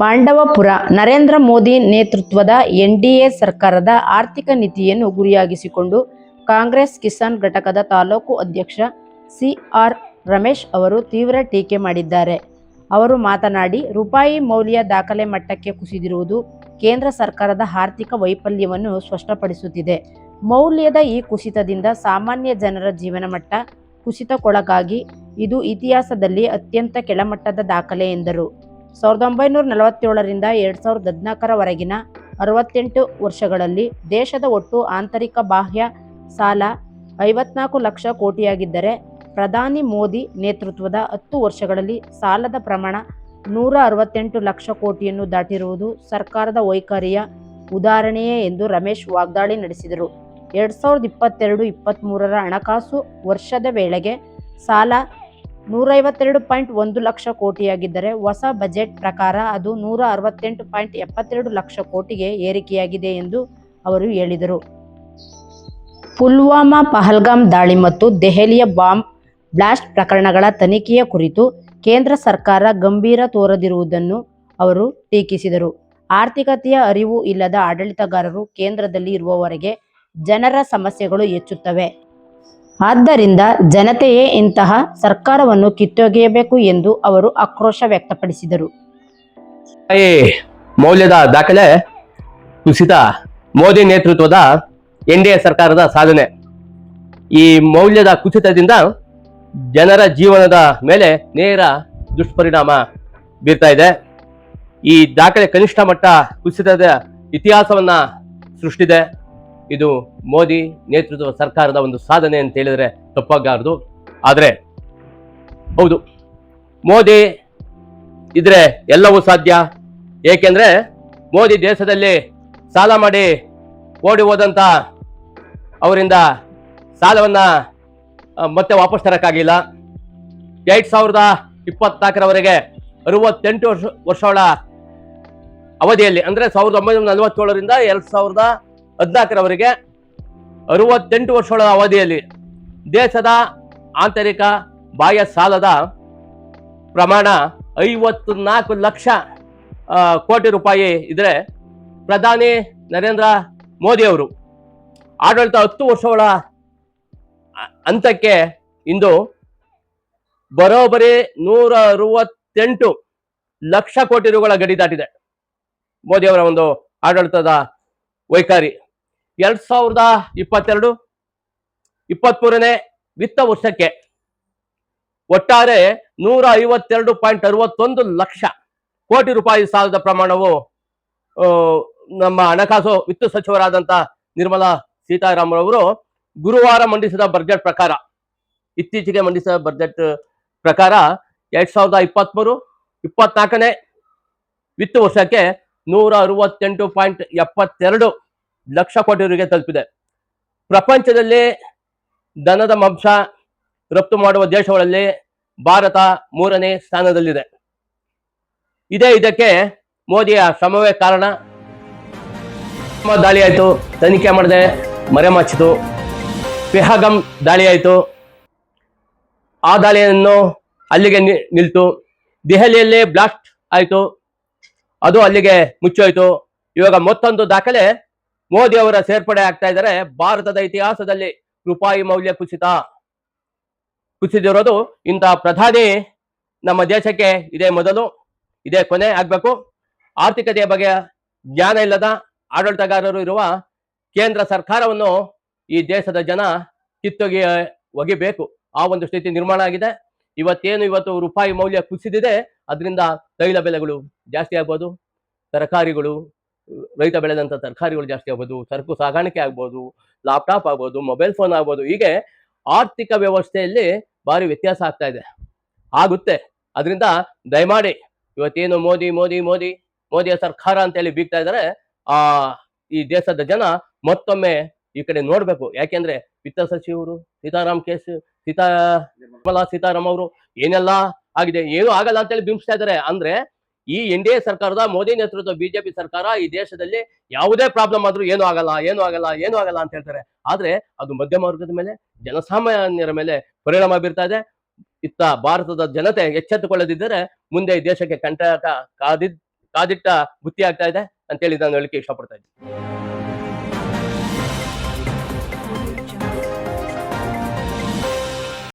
ಪಾಂಡವಪುರ ನರೇಂದ್ರ ಮೋದಿ ನೇತೃತ್ವದ ಎನ್ಡಿಎ ಸರ್ಕಾರದ ಆರ್ಥಿಕ ನೀತಿಯನ್ನು ಗುರಿಯಾಗಿಸಿಕೊಂಡು ಕಾಂಗ್ರೆಸ್ ಕಿಸಾನ್ ಘಟಕದ ತಾಲೂಕು ಅಧ್ಯಕ್ಷ ಸಿಆರ್ ರಮೇಶ್ ಅವರು ತೀವ್ರ ಟೀಕೆ ಮಾಡಿದ್ದಾರೆ. ಅವರು ಮಾತನಾಡಿ, ರೂಪಾಯಿ ಮೌಲ್ಯ ದಾಖಲೆ ಮಟ್ಟಕ್ಕೆ ಕುಸಿದಿರುವುದು ಕೇಂದ್ರ ಸರ್ಕಾರದ ಆರ್ಥಿಕ ವೈಫಲ್ಯವನ್ನು ಸ್ಪಷ್ಟಪಡಿಸುತ್ತಿದೆ. ಮೌಲ್ಯದ ಈ ಕುಸಿತದಿಂದ ಸಾಮಾನ್ಯ ಜನರ ಜೀವನ ಮಟ್ಟ ಕುಸಿತಕ್ಕೊಳಗಾಗಿ ಇದು ಇತಿಹಾಸದಲ್ಲಿ ಅತ್ಯಂತ ಕೆಳಮಟ್ಟದ ದಾಖಲೆ ಎಂದರು. ಸಾವಿರದ ಒಂಬೈನೂರ ನಲವತ್ತೇಳರಿಂದ ಎರಡು ಸಾವಿರದ ಹದಿನಾಲ್ಕರವರೆಗಿನ ಅರವತ್ತೆಂಟು ವರ್ಷಗಳಲ್ಲಿ ದೇಶದ ಒಟ್ಟು ಆಂತರಿಕ ಬಾಹ್ಯ ಸಾಲ ಐವತ್ನಾಲ್ಕು ಲಕ್ಷ ಕೋಟಿಯಾಗಿದ್ದರೆ ಪ್ರಧಾನಿ ಮೋದಿ ನೇತೃತ್ವದ ಹತ್ತು ವರ್ಷಗಳಲ್ಲಿ ಸಾಲದ ಪ್ರಮಾಣ ನೂರ ಅರವತ್ತೆಂಟು ಲಕ್ಷ ಕೋಟಿಯನ್ನು ದಾಟಿರುವುದು ಸರ್ಕಾರದ ವೈಖರಿಯ ಉದಾಹರಣೆಯೇ ಎಂದು ರಮೇಶ್ ವಾಗ್ದಾಳಿ ನಡೆಸಿದರು. ಎರಡು ಸಾವಿರದ ಇಪ್ಪತ್ತೆರಡು ಇಪ್ಪತ್ತ್ಮೂರರ ಹಣಕಾಸು ವರ್ಷದ ವೇಳೆಗೆ ಸಾಲ ನೂರೈವತ್ತೆರಡು ಪಾಯಿಂಟ್ ಒಂದು ಲಕ್ಷ ಕೋಟಿಯಾಗಿದ್ದರೆ ಹೊಸ ಬಜೆಟ್ ಪ್ರಕಾರ ಅದು ನೂರ ಅರವತ್ತೆಂಟು ಪಾಯಿಂಟ್ ಎಪ್ಪತ್ತೆರಡು ಲಕ್ಷ ಕೋಟಿಗೆ ಏರಿಕೆಯಾಗಿದೆ ಎಂದು ಅವರು ಹೇಳಿದರು. ಪುಲ್ವಾಮಾ, ಪಹಲ್ಗಾಮ್ ದಾಳಿ ಮತ್ತು ದೆಹಲಿಯ ಬಾಂಬ್ ಬ್ಲಾಸ್ಟ್ ಪ್ರಕರಣಗಳ ತನಿಖೆಯ ಕುರಿತು ಕೇಂದ್ರ ಸರ್ಕಾರ ಗಂಭೀರ ತೋರದಿರುವುದನ್ನು ಅವರು ಟೀಕಿಸಿದರು. ಆರ್ಥಿಕತೆಯ ಅರಿವು ಇಲ್ಲದ ಆಡಳಿತಗಾರರು ಕೇಂದ್ರದಲ್ಲಿ ಇರುವವರೆಗೆ ಜನರ ಸಮಸ್ಯೆಗಳು ಹೆಚ್ಚುತ್ತವೆ. ಆದ್ದರಿಂದ ಜನತೆಯೇ ಇಂತಹ ಸರ್ಕಾರವನ್ನು ಕಿತ್ತೊಗೆಯಬೇಕು ಎಂದು ಅವರು ಆಕ್ರೋಶ ವ್ಯಕ್ತಪಡಿಸಿದರು. ಮೌಲ್ಯದ ದಾಖಲೆ ಕುಸಿತ ಮೋದಿ ನೇತೃತ್ವದ ಎನ್ ಡಿ ಎ ಸರ್ಕಾರದ ಸಾಧನೆ. ಈ ಮೌಲ್ಯದ ಕುಸಿತದಿಂದ ಜನರ ಜೀವನದ ಮೇಲೆ ನೇರ ದುಷ್ಪರಿಣಾಮ ಬೀರ್ತಾ ಇದೆ. ಈ ದಾಖಲೆ ಕನಿಷ್ಠ ಮಟ್ಟ ಕುಸಿತದ ಇತಿಹಾಸವನ್ನ ಸೃಷ್ಟಿದೆ. ಇದು ಮೋದಿ ನೇತೃತ್ವ ಸರ್ಕಾರದ ಒಂದು ಸಾಧನೆ ಅಂತ ಹೇಳಿದ್ರೆ ತಪ್ಪಾಗಬಾರ್ದು. ಆದರೆ, ಹೌದು. ಮೋದಿ ಇದ್ರೆ ಎಲ್ಲವೂ ಸಾಧ್ಯ. ಏಕೆಂದರೆ, ಮೋದಿ ದೇಶದಲ್ಲಿ ಸಾಲ ಮಾಡಿ ಓಡಿ ಹೋದಂಥ ಅವರಿಂದ ಸಾಲವನ್ನ ಮತ್ತೆ ವಾಪಸ್ ತರೋಕ್ಕಾಗಿಲ್ಲ. ಎರಡು ಸಾವಿರದ ಇಪ್ಪತ್ನಾಲ್ಕರವರೆಗೆ ಅರವತ್ತೆಂಟು ವರ್ಷ, ವರ್ಷಗಳ ಅವಧಿಯಲ್ಲಿ, ಅಂದ್ರೆ ಸಾವಿರದ ಒಂಬೈನೂರ ನಲವತ್ತೇಳರಿಂದ ಎರಡು ಸಾವಿರದ ಹದಿನಾಲ್ಕರವರೆಗೆ ಅರವತ್ತೆಂಟು ವರ್ಷಗಳ ಅವಧಿಯಲ್ಲಿ ದೇಶದ ಆಂತರಿಕ ಬಾಹ್ಯ ಸಾಲದ ಪ್ರಮಾಣ ಐವತ್ತು ನಾಲ್ಕು ಲಕ್ಷ ಕೋಟಿ ರೂಪಾಯಿ ಇದ್ರೆ ಪ್ರಧಾನಿ ನರೇಂದ್ರ ಮೋದಿ ಅವರು ಆಡಳಿತ ಹತ್ತು ವರ್ಷಗಳ ಹಂತಕ್ಕೆ ಇಂದು ಬರೋಬ್ಬರಿ ನೂರ ಅರವತ್ತೆಂಟು ಲಕ್ಷ ಕೋಟಿ ರೂಗಳ ಗಡಿ ದಾಟಿದೆ. ಮೋದಿಯವರ ಒಂದು ಆಡಳಿತದ ವೈಖರಿ. ಎರಡ್ ಸಾವಿರದ ಇಪ್ಪತ್ತೆರಡು ಇಪ್ಪತ್ಮೂರನೇ ವಿತ್ತ ವರ್ಷಕ್ಕೆ ಒಟ್ಟಾರೆ ನೂರ ಐವತ್ತೆರಡು ಪಾಯಿಂಟ್ ಅರವತ್ತೊಂದು ಲಕ್ಷ ಕೋಟಿ ರೂಪಾಯಿ ಸಾಲದ ಪ್ರಮಾಣವು ನಮ್ಮ ಹಣಕಾಸು ವಿತ್ತ ಸಚಿವರಾದಂತ ನಿರ್ಮಲಾ ಸೀತಾರಾಮನ್ ಅವರು ಗುರುವಾರ ಮಂಡಿಸಿದ ಬಜೆಟ್ ಪ್ರಕಾರ, ಇತ್ತೀಚೆಗೆ ಮಂಡಿಸಿದ ಬಜೆಟ್ ಪ್ರಕಾರ ಎರಡ್ ಸಾವಿರದ ಇಪ್ಪತ್ಮೂರು ಇಪ್ಪತ್ನಾಲ್ಕನೇ ವಿತ್ತ ವರ್ಷಕ್ಕೆ ನೂರ ಅರವತ್ತೆಂಟು ಪಾಯಿಂಟ್ ಎಪ್ಪತ್ತೆರಡು ಲಕ್ಷ ಕೋಟಿವರೆಗೆ ತಲುಪಿದೆ. ಪ್ರಪಂಚದಲ್ಲಿ ದನದ ಮಾಂಸ ರಫ್ತು ಮಾಡುವ ದೇಶಗಳಲ್ಲಿ ಭಾರತ ಮೂರನೇ ಸ್ಥಾನದಲ್ಲಿದೆ. ಇದೇ ಇದಕ್ಕೆ ಮೋದಿಯ ಶ್ರಮವೇ ಕಾರಣ. ದಾಳಿ ಆಯಿತು ತನಿಖೆ ಮಾಡದೆ ಮರೆಮಾಚಿತು ಪೆಹಗಮ್ ದಾಳಿ ಆಯಿತು ಆ ದಾಳಿಯನ್ನು ಅಲ್ಲಿಗೆ ನಿಲ್ತು. ದೆಹಲಿಯಲ್ಲಿ ಬ್ಲಾಸ್ಟ್ ಆಯಿತು. ಅದು ಅಲ್ಲಿಗೆ ಮುಚ್ಚೋಯ್ತು. ಇವಾಗ ಮತ್ತೊಂದು ದಾಖಲೆ. ಮೋದಿ ಅವರ ಸೇರ್ಪಡೆ ಆಗ್ತಾ ಇದ್ದಾರೆ. ಭಾರತದ ಇತಿಹಾಸದಲ್ಲಿ ರೂಪಾಯಿ ಮೌಲ್ಯ ಕುಸಿತ. ಕುಸಿದಿರೋದು ಇಂತಹ ಪ್ರಧಾನಿ ನಮ್ಮ ದೇಶಕ್ಕೆ ಇದೇ ಮೊದಲು, ಇದೇ ಕೊನೆ ಆಗ್ಬೇಕು. ಆರ್ಥಿಕತೆಯ ಬಗ್ಗೆ ಜ್ಞಾನ ಇಲ್ಲದ ಆಡಳಿತಗಾರರು ಇರುವ ಕೇಂದ್ರ ಸರ್ಕಾರವನ್ನು ಈ ದೇಶದ ಜನ ಕಿತ್ತೊಗೆ ಒಗಿಬೇಕು. ಆ ಒಂದು ಸ್ಥಿತಿ ನಿರ್ಮಾಣ ಆಗಿದೆ. ಇವತ್ತೇನು ಇವತ್ತು ರೂಪಾಯಿ ಮೌಲ್ಯ ಕುಸಿದಿದೆ, ಅದರಿಂದ ತೈಲ ಬೆಲೆಗಳು ಜಾಸ್ತಿ ಆಗ್ಬೋದು, ತರಕಾರಿಗಳು ರೈತ ಬೆಳೆದಂತ ತರಕಾರಿಗಳು ಜಾಸ್ತಿ ಆಗ್ಬೋದು, ಸರಕು ಸಾಗಾಣಿಕೆ ಆಗ್ಬೋದು ಲ್ಯಾಪ್ಟಾಪ್ ಆಗ್ಬೋದು ಮೊಬೈಲ್ ಫೋನ್ ಆಗ್ಬೋದು, ಹೀಗೆ ಆರ್ಥಿಕ ವ್ಯವಸ್ಥೆಯಲ್ಲಿ ಭಾರಿ ವ್ಯತ್ಯಾಸ ಆಗ್ತಾ ಇದೆ. ಆಗುತ್ತೆ. ಅದರಿಂದ ದಯಮಾಡಿ ಇವತ್ತೇನು ಮೋದಿ ಮೋದಿ ಮೋದಿ, ಮೋದಿಯ ಸರ್ಕಾರ ಅಂತೇಳಿ ಬೀಗ್ತಾ ಇದ್ದಾರೆ, ಆ, ಈ ದೇಶದ ಜನ ಮತ್ತೊಮ್ಮೆ ಈ ಕಡೆ ನೋಡ್ಬೇಕು. ಯಾಕೆಂದ್ರೆ ವಿತ್ತ ಸಚಿವರು, ಸೀತಾರಾಮ್ ಕೇಸ್, ಸೀತಾ, ನಿರ್ಮಲಾ ಸೀತಾರಾಮ್ ಅವರು ಏನೆಲ್ಲ ಆಗಿದೆ, ಏನು ಆಗಲ್ಲ ಅಂತೇಳಿ ಬಿಂಬಿಸ್ತಾ ಇದ್ದಾರೆ. ಅಂದ್ರೆ ಈ ಎನ್ ಡಿ ಎ ಸರ್ಕಾರದ, ಮೋದಿ ನೇತೃತ್ವ ಬಿಜೆಪಿ ಸರ್ಕಾರ ಈ ದೇಶದಲ್ಲಿ ಯಾವುದೇ ಪ್ರಾಬ್ಲಮ್ ಆದ್ರೂ ಏನು ಆಗಲ್ಲ ಏನು ಆಗಲ್ಲ ಏನು ಆಗಲ್ಲ ಅಂತ ಹೇಳ್ತಾರೆ. ಆದ್ರೆ ಅದು ಮಧ್ಯಮ ವರ್ಗದ ಮೇಲೆ, ಜನಸಾಮಾನ್ಯರ ಮೇಲೆ ಪರಿಣಾಮ ಬೀರ್ತಾ ಇದೆ. ಇತ್ತ ಭಾರತದ ಜನತೆ ಎಚ್ಚೆತ್ತುಕೊಳ್ಳದಿದ್ದರೆ ಮುಂದೆ ಈ ದೇಶಕ್ಕೆ ಕಂಟಕ ಕಾದಿದ್, ಕಾದಿಟ್ಟ ಬುತ್ತಿ ಆಗ್ತಾ ಇದೆ ಅಂತೇಳಿ ನಾನು ಹೇಳಿಕೆ ಇಷ್ಟಪಡ್ತಾ ಇದ್ದೀನಿ.